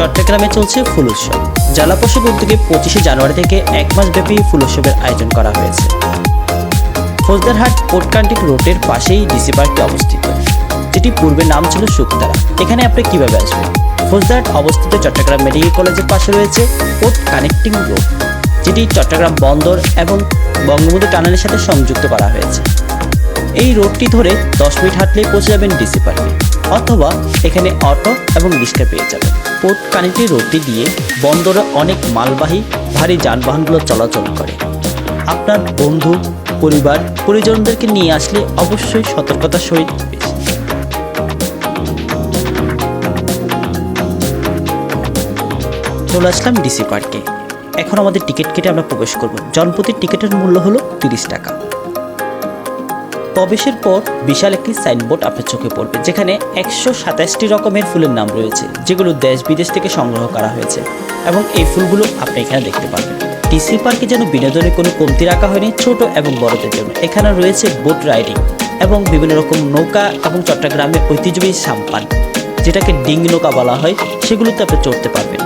চট্টগ্রামে চলছে ফুল উৎসব। জেলা প্রশাসক উদ্যোগে পঁচিশে জানুয়ারি থেকে এক মাস ব্যাপী ফুল উৎসবের আয়োজন করা হয়েছে। ফৌজদারহাট কোটকান্টিক রোডের পাশেই ডিসি পার্কটি অবস্থিত। যেটি পূর্বে নাম ছিল শুকতারা এখানে আপনি কীভাবে আসবেন? ফৌজদারহাট অবস্থিত চট্টগ্রাম মেডিকেল কলেজের পাশে রয়েছে কোট কানেক্টিং রোড, যেটি চট্টগ্রাম বন্দর এবং বঙ্গবন্ধু টানেলের সাথে সংযুক্ত করা হয়েছে। এই রোডটি ধরে দশ মিনিট হাঁটলেই পৌঁছে যাবেন ডিসি পার্কে। অথবা এখানে অটো এবং রিক্সা পেয়ে যাবেন পোর্ট কানেক্টিং রোডটি দিয়ে বন্দরে অনেক মালবাহী ভারী যানবাহনগুলো চলাচল করে। আপনার বন্ধু, পরিবার, পরিজনদেরকে নিয়ে আসলে অবশ্যই সতর্কতার সহিত চলে আসলাম ডিসি পার্কে। এখন আমাদের টিকিট কেটে আমরা প্রবেশ করব। জনপ্রতি টিকিটের মূল্য হলো তিরিশ টাকা। প্রবেশের পর বিশাল একটি সাইনবোর্ড আপনার চোখে পড়বে, যেখানে একশো সাতাশটি রকমের ফুলের নাম রয়েছে, যেগুলো দেশ বিদেশ থেকে সংগ্রহ করা হয়েছে। এবং এই ফুলগুলো আপনি এখানে দেখতে পাবেন ডিসি পার্কে যেন বিনোদনের কোনো কমতি রাখা হয়নি, ছোট এবং বড়দের জন্য। এখানে রয়েছে বোট রাইডিং এবং বিভিন্ন রকম নৌকা এবং চট্টগ্রামের ঐতিহ্যবাহী সাম্পান, যেটাকে ডিং নৌকা বলা হয়। সেগুলোতে আপনি চড়তে পারবেন।